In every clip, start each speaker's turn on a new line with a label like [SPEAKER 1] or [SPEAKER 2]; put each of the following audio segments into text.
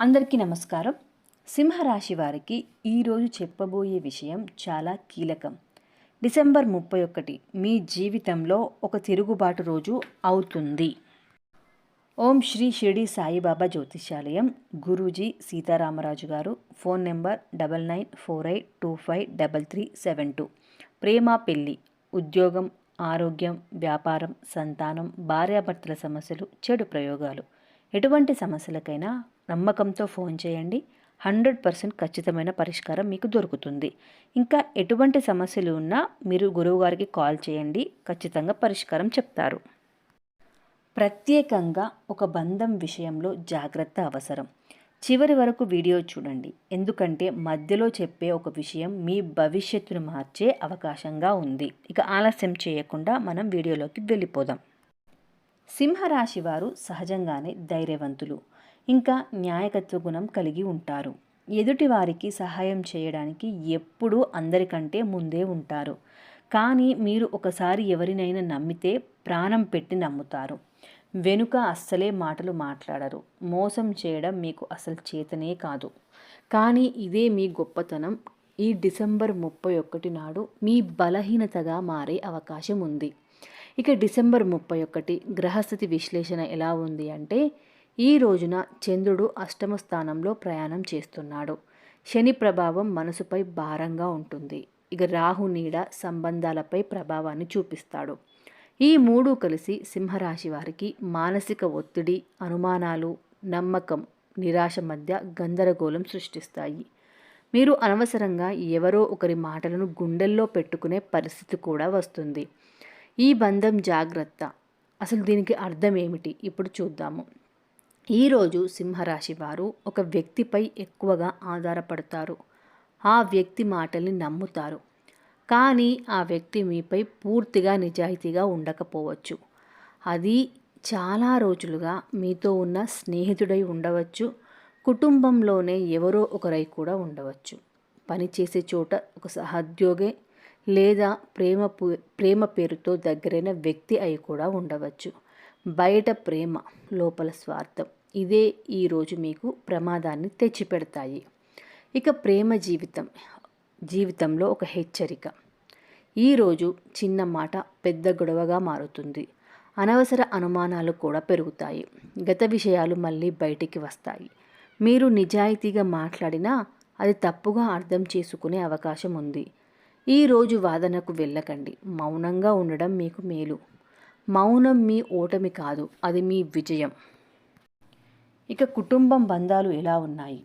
[SPEAKER 1] అందరికీ నమస్కారం. సింహరాశి వారికి ఈరోజు చెప్పబోయే విషయం చాలా కీలకం. డిసెంబర్ ముప్పై ఒకటి మీ జీవితంలో ఒక తిరుగుబాటు రోజు అవుతుంది. ఓం Shri Shirdi Saibaba జ్యోతిషాలయం Guruji Sitaramaraju garu phone number double nine four eight two five double three seven two. ప్రేమ పెళ్ళి ఉద్యోగం ఆరోగ్యం వ్యాపారం సంతానం భార్యాభర్తల సమస్యలు చెడు ప్రయోగాలు. ఎటువంటి సమస్యలకైనా నమ్మకంతో ఫోన్ చేయండి. హండ్రెడ్ పర్సెంట్ ఖచ్చితమైన పరిష్కారం మీకు దొరుకుతుంది. ఇంకా ఎటువంటి సమస్యలు ఉన్నా మీరు గురువుగారికి కాల్ చేయండి. ఖచ్చితంగా పరిష్కారం చెప్తారు. ప్రత్యేకంగా ఒక బంధం విషయంలో జాగ్రత్త అవసరం. చివరి వరకు వీడియో చూడండి. ఎందుకంటే మధ్యలో చెప్పే ఒక విషయం మీ భవిష్యత్తును మార్చే అవకాశంగా ఉంది. ఇక ఆలస్యం చేయకుండా మనం వీడియోలోకి వెళ్ళిపోదాం. సింహరాశి వారు సహజంగానే ధైర్యవంతులు. ఇంకా న్యాయకత్వ గుణం కలిగి ఉంటారు. ఎదుటివారికి సహాయం చేయడానికి ఎప్పుడూ అందరికంటే ముందే ఉంటారు. కానీ మీరు ఒకసారి ఎవరినైనా నమ్మితే ప్రాణం పెట్టి నమ్ముతారు. వెనుక అస్సలే మాటలు మాట్లాడరు. మోసం చేయడం మీకు అసలు చేతనే కాదు. కానీ ఇదే మీ గొప్పతనం. ఈ డిసెంబర్ ముప్పై ఒకటి నాడు మీ బలహీనతగా మారే అవకాశం ఉంది. ఇక డిసెంబర్ ముప్పై ఒకటి గ్రహస్థితి విశ్లేషణ ఎలా ఉంది అంటే ఈ రోజున చంద్రుడు అష్టమ స్థానంలో ప్రయాణం చేస్తున్నాడు. శని ప్రభావం మనసుపై భారంగా ఉంటుంది. ఇక రాహు నీడ సంబంధాలపై ప్రభావాన్ని చూపిస్తాడు. ఈ మూడు కలిసి సింహరాశి వారికి మానసిక ఒత్తిడి అనుమానాలు నమ్మకం నిరాశ మధ్య గందరగోళం సృష్టిస్తాయి. మీరు అనవసరంగా ఎవరో ఒకరి మాటలను గుండెల్లో పెట్టుకునే పరిస్థితి కూడా వస్తుంది. ఈ బంధం జాగ్రత్త. అసలు దీనికి అర్థం ఏమిటి? ఇప్పుడు చూద్దాము. ఈరోజు సింహరాశి వారు ఒక వ్యక్తిపై ఎక్కువగా ఆధారపడతారు. ఆ వ్యక్తి మాటల్ని నమ్ముతారు. కానీ ఆ వ్యక్తి మీపై పూర్తిగా నిజాయితీగా ఉండకపోవచ్చు. అది చాలా రోజులుగా మీతో ఉన్న స్నేహితుడై ఉండవచ్చు. కుటుంబంలోనే ఎవరో ఒకరై కూడా ఉండవచ్చు. పనిచేసే చోట ఒక సహోద్యోగి లేదా ప్రేమ ప్రేమ పేరుతో దగ్గరైన వ్యక్తి అయి కూడా ఉండవచ్చు. బయట ప్రేమ లోపల స్వార్థం. ఇదే ఈరోజు మీకు ప్రమాదాన్ని తెచ్చిపెడతాయి. ఇక ప్రేమ జీవితం జీవితంలో ఒక హెచ్చరిక. ఈరోజు చిన్న మాట పెద్ద గొడవగా మారుతుంది. అనవసర అనుమానాలు కూడా పెరుగుతాయి. గత విషయాలు మళ్ళీ బయటికి వస్తాయి. మీరు నిజాయితీగా మాట్లాడినా అది తప్పుగా అర్థం చేసుకునే అవకాశం ఉంది. ఈరోజు వాదనకు వెళ్ళకండి. మౌనంగా ఉండడం మీకు మేలు. మౌనం మీ ఓటమి కాదు అది మీ విజయం. ఇక కుటుంబం బంధాలు ఎలా ఉన్నాయి.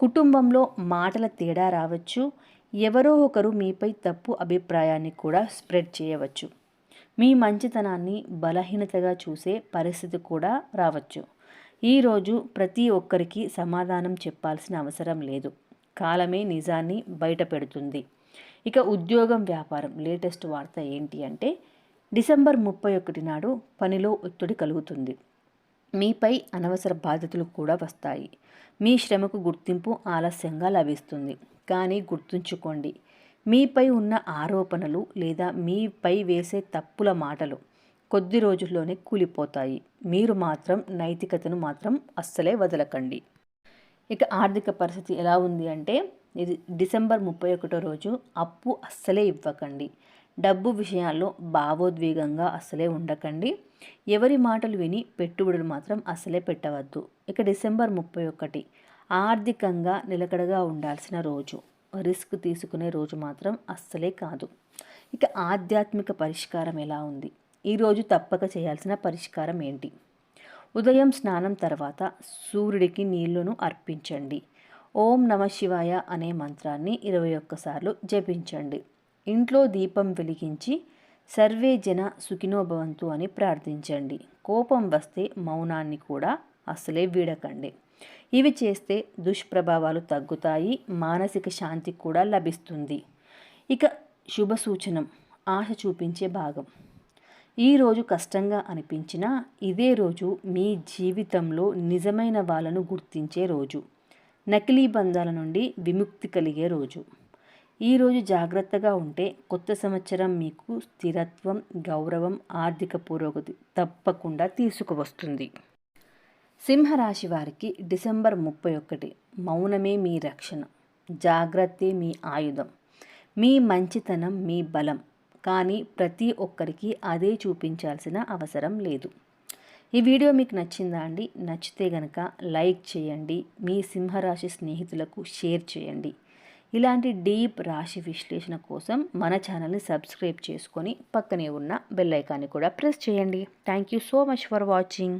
[SPEAKER 1] కుటుంబంలో మాటల తేడా రావచ్చు ఎవరో ఒకరు మీపై తప్పు అభిప్రాయాన్ని కూడా స్ప్రెడ్ చేయవచ్చు. మీ మంచితనాన్ని బలహీనతగా చూసే పరిస్థితి కూడా రావచ్చు. ఈరోజు ప్రతి ఒక్కరికి సమాధానం చెప్పాల్సిన అవసరం లేదు. కాలమే నిజాన్ని బయటపెడుతుంది ఇక ఉద్యోగం వ్యాపారం లేటెస్ట్ వార్త ఏంటి అంటే డిసెంబర్ ముప్పై ఒకటి నాడు పనిలో ఒత్తిడి కలుగుతుంది. మీపై అనవసర బాధ్యతలు కూడా వస్తాయి. మీ శ్రమకు గుర్తింపు ఆలస్యంగా లభిస్తుంది. కానీ గుర్తుంచుకోండి మీపై ఉన్న ఆరోపణలు లేదా మీపై వేసే తప్పుల మాటలు కొద్ది రోజుల్లోనే కూలిపోతాయి. మీరు మాత్రం నైతికతను మాత్రం అస్సలే వదలకండి. ఇక ఆర్థిక పరిస్థితి ఎలా ఉంది అంటే ఇది డిసెంబర్ ముప్పై ఒకటో రోజు అప్పు అస్సలే ఇవ్వకండి. డబ్బు విషయాల్లో భావోద్వేగంగా అసలే ఉండకండి. ఎవరి మాటలు విని పెట్టుబడులు మాత్రం అసలే పెట్టవద్దు. ఇక డిసెంబర్ ముప్పై ఒకటి ఆర్థికంగా నిలకడగా ఉండాల్సిన రోజు. రిస్క్ తీసుకునే రోజు మాత్రం అస్సలే కాదు. ఇక ఆధ్యాత్మిక పరిష్కారం ఎలా ఉంది? ఈరోజు తప్పక చేయాల్సిన పరిష్కారం ఏంటి? ఉదయం స్నానం తర్వాత సూర్యుడికి నీళ్ళను అర్పించండి. ఓం నమ శివాయ అనే మంత్రాన్ని ఇరవై ఒక్కసార్లు జపించండి. ఇంట్లో దీపం వెలిగించి సర్వే జన సుఖినోభవంతు అని ప్రార్థించండి. కోపం వస్తే మౌనాన్ని కూడా అసలే వీడకండి. ఇవి చేస్తే దుష్ప్రభావాలు తగ్గుతాయి మానసిక శాంతి కూడా లభిస్తుంది. ఇక శుభ సూచనం ఆశ చూపించే భాగం. ఈరోజు కష్టంగా అనిపించినా ఇదే రోజు మీ జీవితంలో నిజమైన వాళ్ళను గుర్తించే రోజు. నకిలీ బంధాల నుండి విముక్తి కలిగే రోజు. ఈరోజు జాగ్రత్తగా ఉంటే కొత్త సంవత్సరం మీకు స్థిరత్వం గౌరవం ఆర్థిక పురోగతి తప్పకుండా తీసుకువస్తుంది. సింహరాశి వారికి డిసెంబర్ ముప్పై ఒకటి మౌనమే మీ రక్షణ జాగ్రత్తే మీ ఆయుధం. మీ మంచితనం మీ బలం. కానీ ప్రతి ఒక్కరికి అదే చూపించాల్సిన అవసరం లేదు. ఈ వీడియో మీకు నచ్చిందా అండి? నచ్చితే గనక లైక్ చేయండి. మీ సింహరాశి స్నేహితులకు షేర్ చేయండి. ఇలాంటి డీప్ రాశి విశ్లేషణ కోసం మన ఛానల్ని సబ్స్క్రైబ్ చేసుకొని పక్కనే ఉన్న బెల్ ఐకాన్ని కూడా ప్రెస్ చేయండి. Thank you so much for watching